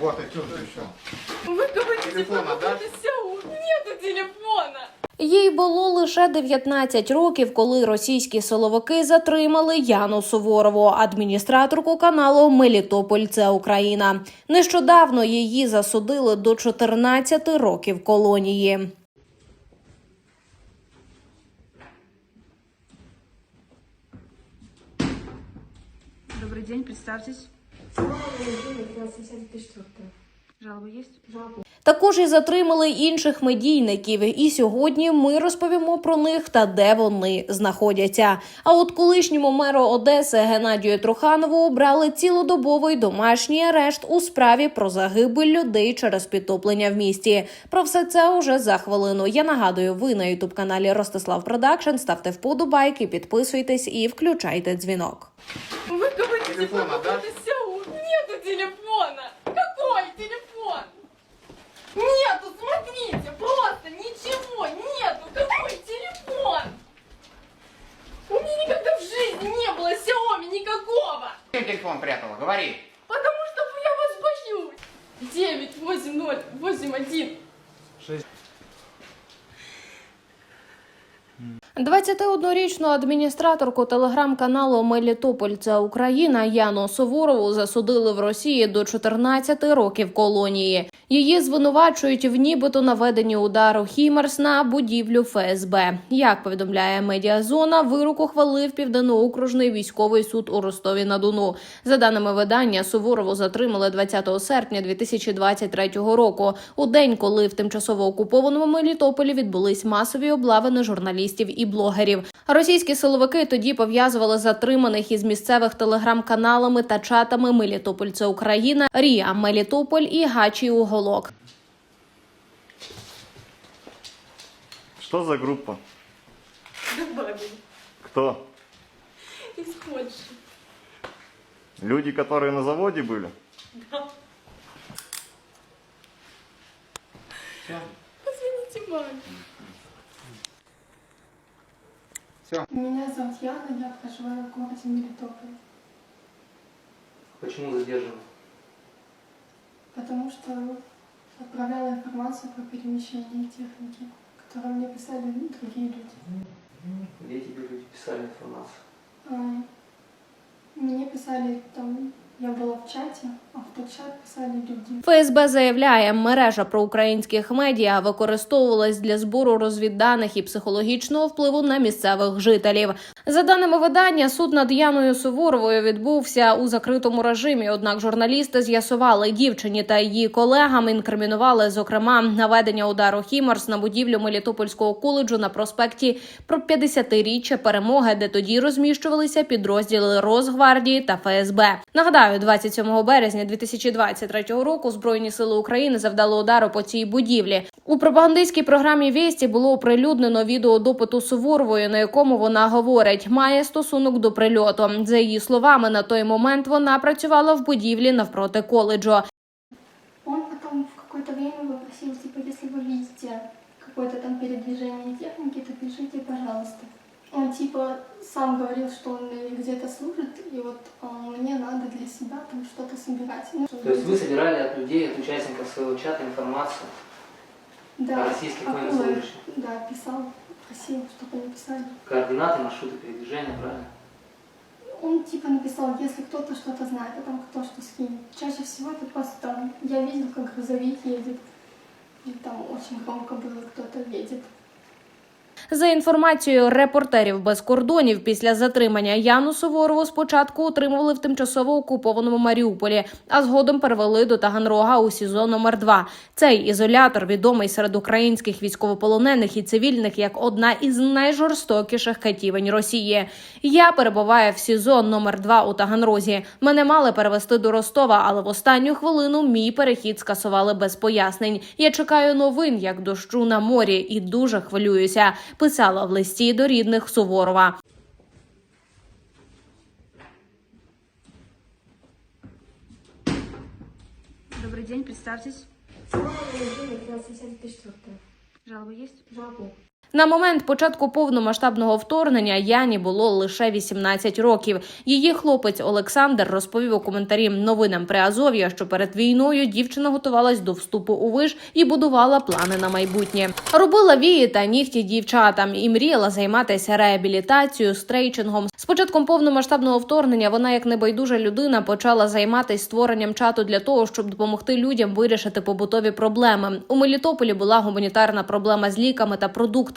Вот, и что ты еще? Вы говорите, Телефон что отдашь? какой-то Сяу. Нету телефона. Їй було лише 19 років, коли російські силовики затримали Яну Суворову, адміністраторку каналу Мелітополь. Це Україна. Нещодавно її засудили до 14 років колонії. Добрый день, представьтесь. Жалоба? Також і затримали інших медійників. І сьогодні ми розповімо про них та де вони знаходяться. А от колишньому меру Одеси Геннадію Труханову обрали цілодобовий домашній арешт у справі про загибель людей через підтоплення в місті. Про все це уже за хвилину. Я нагадую, ви на ютуб каналі Ростислав Продакшн. Ставте вподобайки, підписуйтесь і включайте дзвінок. Вы говорите, телефона. Какой 21-річну адміністраторку телеграм-каналу Мелітополь це Україна Яну Суворову засудили в Росії до 14 років колонії. Її звинувачують в нібито наведенні удару Хімерс на будівлю ФСБ. Як повідомляє медіазона, вирок ухвалив південноокружний військовий суд у Ростові на Дону. За даними видання, Суворову затримали 20 серпня 2023 року. У день, коли в тимчасово окупованому Мелітополі відбулись масові облави на журналістів і блогерів. Російські силовики тоді пов'язували затриманих із місцевих телеграм-каналами та чатами Мелітополь це Україна, Рія Мелітополь і Гачі Уголок. Что за группа? Добавили. Кто? Из Польши. Люди, которые на заводе были? Позвоните маме. Меня зовут Яна, я проживаю в городе Мелитополь, Почему задерживают? потому что отправляла информацию про перемещение техники, которую мне писали другие люди. Где тебе люди писали информацию? А, Мне писали там, я была в чате, а в чат писали люди. ФСБ заявляє, мережа проукраїнських медіа використовувалась для збору розвідданих і психологічного впливу на місцевих жителів. За даними видання, суд над Яною Суворовою відбувся у закритому режимі. Однак журналісти з'ясували дівчині та її колегам інкримінували зокрема наведення удару Хімарс на будівлю Мелітопольського коледжу на проспекті про 50-річчя перемоги, де тоді розміщувалися підрозділи Росгвардії та ФСБ. Нагадаю, 27 березня 2023 року Збройні сили України завдали удару по цій будівлі. У пропагандистській програмі Вісті було оприлюднено відео допиту Суворової, на якому вона говорить, має стосунок до прильоту. За її словами, на той момент вона працювала в будівлі навпроти коледжу. Он потом в какое-то время попросил, типа, если вы видите какое-то там передвижение техники, то пишите, пожалуйста. Он типа сам говорил, что он где-то служит, и вот а, мне надо для себя там что-то собирать. Ну, То есть вы собирали от людей, от участников своего чата информацию да, о российских военнослужащих? Да, писал, просил, чтобы написали. Координаты, маршруты передвижения, правильно? Он типа написал, если кто-то что-то знает, а там кто что скинет. Чаще всего это просто там, я видел, как грузовик едет, и там очень громко было, кто-то едет. За інформацією репортерів без кордонів, після затримання Яну Суворову спочатку утримували в тимчасово окупованому Маріуполі, а згодом перевели до Таганрога у СІЗО номер 2 Цей ізолятор відомий серед українських військовополонених і цивільних як одна із найжорстокіших катівень Росії. Я перебуваю в СІЗО номер 2 у Таганрозі. Мене мали перевести до Ростова, але в останню хвилину мій перехід скасували без пояснень. Я чекаю новин як дощу на морі і дуже хвилююся. Писала в листі до рідних Суворова. Добрый день, представьтесь. Жалоба есть? На момент початку повномасштабного вторгнення Яні було лише 18 років. Її хлопець Олександр розповів у коментарі новинам Приазов'я, що перед війною дівчина готувалась до вступу у виш і будувала плани на майбутнє. Робила вії та нігті дівчатам і мріяла займатися реабілітацією, стрейчингом. З початком повномасштабного вторгнення вона, як небайдужа людина, почала займатися створенням чату для того, щоб допомогти людям вирішити побутові проблеми. У Мелітополі була гуманітарна проблема з ліками та продуктами.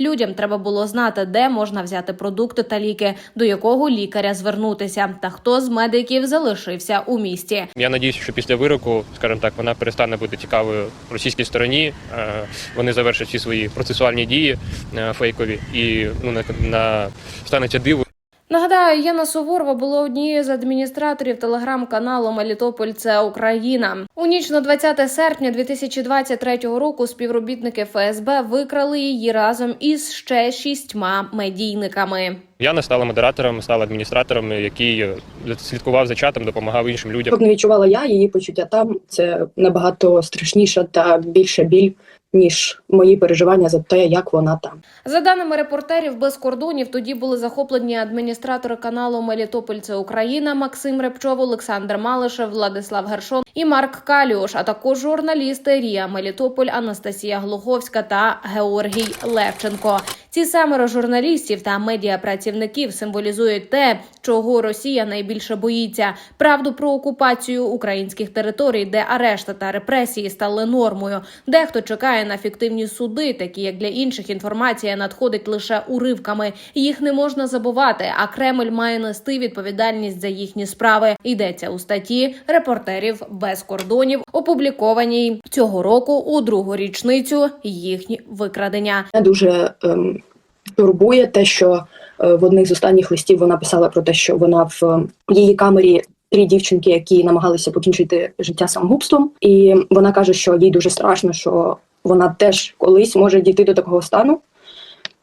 Людям треба було знати, де можна взяти продукти та ліки, до якого лікаря звернутися, та хто з медиків залишився у місті. Я надіюся, що після вироку, скажімо так, вона перестане бути цікавою російській стороні. Е, Вони завершать всі свої процесуальні дії е, фейкові і ну на станеться диво. Нагадаю, Яна Суворова була однією з адміністраторів телеграм-каналу Мелітополь це Україна. У ніч на 20 серпня 2023 року співробітники ФСБ викрали її разом із ще шістьма медійниками. Я не стала модератором, стала адміністратором, який е, слідкував за чатом, допомагав іншим людям. Як не відчувала я, її почуття там це набагато страшніша та більша біль, ніж мої переживання за те, як вона там. За даними репортерів без кордонів, тоді були захоплені адміністратори каналу Мелітополь це Україна Максим Репчов, Олександр Малишев, Владислав Гершон і Марк Каліош, а також журналісти Рія Мелітополь, Анастасія Глуховська та Георгій Левченко. Ці семеро журналістів та медіапрацівників символізують те, чого Росія найбільше боїться: правду про окупацію українських територій, де арешти та репресії стали нормою. Дехто чекає на фіктивні суди, такі як для інших інформація надходить лише уривками. Їх не можна забувати. А Кремль має нести відповідальність за їхні справи. Йдеться у статті репортерів без кордонів, опублікованій цього року у другу річницю їхні викрадення. Мене дуже ем, турбує те, що е, в одних з останніх листів вона писала про те, що вона в її камері. Три дівчинки, які намагалися покінчити життя самогубством, і вона каже, що їй дуже страшно, що вона теж колись може дійти до такого стану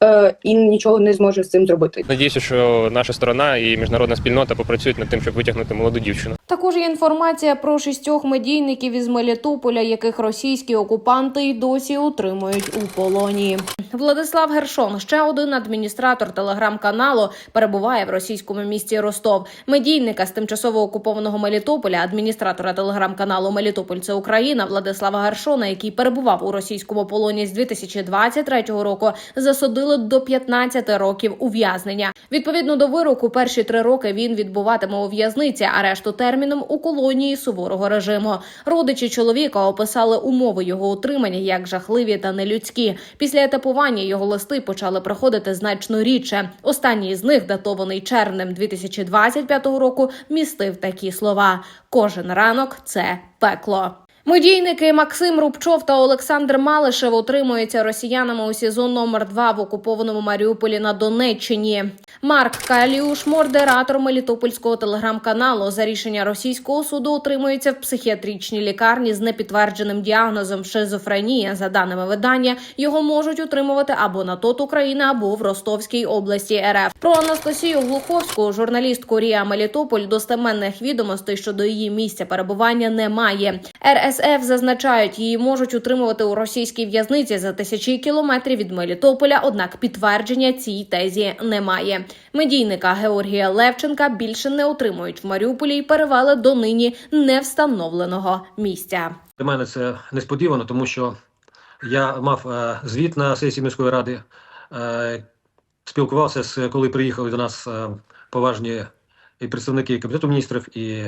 е, і нічого не зможе з цим зробити. Надіюся, що наша сторона і міжнародна спільнота попрацюють над тим, щоб витягнути молоду дівчину. Також є інформація про шістьох медійників із Мелітополя, яких російські окупанти й досі утримують у полоні. Владислав Гершон, ще один адміністратор телеграм-каналу, перебуває в російському місті Ростов. Медійника з тимчасово окупованого Мелітополя, адміністратора телеграм-каналу Мелітополь це Україна Владислава Гершона, який перебував у російському полоні з 2023 року, засудили до 15 років ув'язнення. Відповідно до вироку, перші три роки він відбуватиме у в'язниці, а решту терміном у колонії суворого режиму. Родичі чоловіка описали умови його утримання як жахливі та нелюдські. Після етапування його листи почали приходити значно рідше. Останній з них, датований червнем 2025 року, містив такі слова: кожен ранок це пекло. Медійники Максим Рубчов та Олександр Малишев утримуються росіянами у СІЗО номер 2 в окупованому Маріуполі на Донеччині. Марк Каліуш, модератор Мелітопольського телеграм-каналу, за рішення російського суду утримується в психіатричній лікарні з непідтвердженим діагнозом шизофренія. За даними видання, його можуть утримувати або на ТОТ України, або в Ростовській області РФ. Про Анастасію Глуховську, журналістку Рія Мелітополь, достеменних відомостей щодо її місця перебування немає. РСФ зазначають, її можуть утримувати у російській в'язниці за тисячі кілометрів від Мелітополя. Однак підтвердження цій тезі немає. Медійника Георгія Левченка більше не утримують в Маріуполі і перевели до нині невстановленого місця. Для мене це несподівано, тому що я мав е, звіт на сесії міської ради, е, спілкувався з коли приїхали до нас е, поважні і представники Кабінету міністрів, і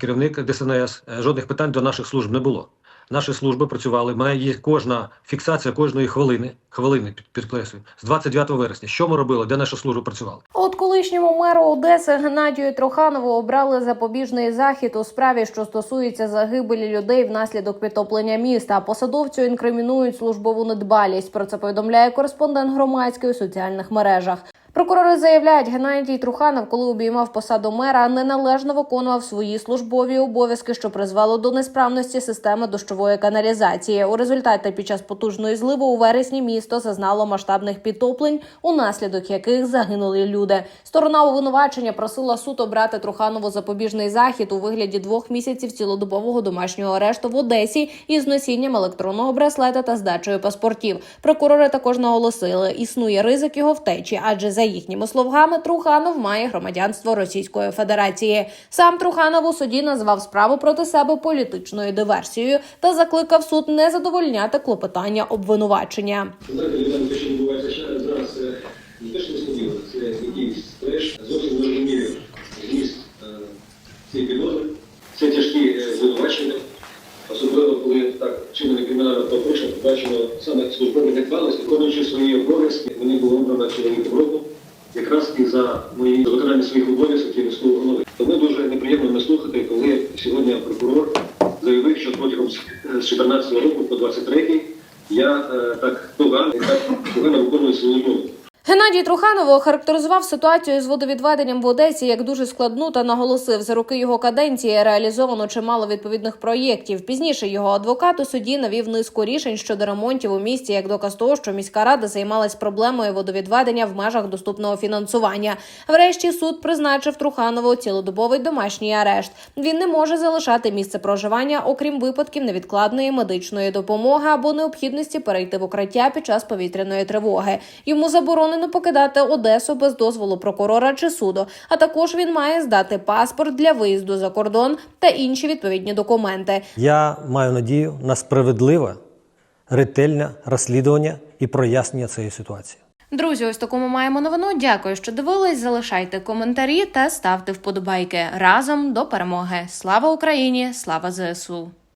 керівник ДСНС. Жодних питань до наших служб не було. Наші служби працювали. Має є кожна фіксація кожної хвилини, хвилини під- підкреслюю, з 29 вересня. Що ми робили, де наша служба працювала? От колишньому меру Одеси Геннадію Троханову обрали запобіжний захід у справі, що стосується загибелі людей внаслідок підтоплення міста. Посадовцю інкримінують службову недбалість. Про це повідомляє кореспондент громадської у соціальних мережах. Прокурори заявляють, Геннадій Труханов, коли обіймав посаду мера, неналежно виконував свої службові обов'язки, що призвело до несправності системи дощової каналізації. У результаті під час потужної зливи у вересні місто зазнало масштабних підтоплень, унаслідок яких загинули люди. Сторона обвинувачення просила суд обрати Труханову запобіжний захід у вигляді двох місяців цілодобового домашнього арешту в Одесі із носінням електронного браслета та здачею паспортів. Прокурори також наголосили, існує ризик його втечі, адже за їхніми словами Труханов має громадянство Російської Федерації. Сам Труханов у суді назвав справу проти себе політичною диверсією та закликав суд не задовольняти клопотання обвинувачення. Зараз, це не те, що несподівано, це. Зовсім не розумію зміст е, цієї підозри. Це тяжкі е, звинувачення, особливо коли так вчинене кримінальне правопорушення побачено саме службові недбалості, виконуючи свої обов'язки, мені було обрано чоловіком року, якраз і за мої виконання своїх обов'язків і міського голови. Тому дуже неприємно не слухати, коли сьогодні прокурор заявив, що протягом з 2014 року по 23 я е, так погано, і так погано виконую свою роботу. Геннадій Труханов охарактеризував ситуацію з водовідведенням в Одесі як дуже складну та наголосив, за роки його каденції реалізовано чимало відповідних проєктів. Пізніше його адвокат у суді навів низку рішень щодо ремонтів у місті, як доказ того, що міська рада займалась проблемою водовідведення в межах доступного фінансування. Врешті суд призначив Труханову цілодобовий домашній арешт. Він не може залишати місце проживання, окрім випадків невідкладної медичної допомоги або необхідності перейти в укриття під час повітряної тривоги. Йому заборонено покидати Одесу без дозволу прокурора чи суду. А також він має здати паспорт для виїзду за кордон та інші відповідні документи. Я маю надію на справедливе, ретельне розслідування і прояснення цієї ситуації. Друзі, ось такому маємо новину. Дякую, що дивились. Залишайте коментарі та ставте вподобайки разом до перемоги. Слава Україні! Слава ЗСУ!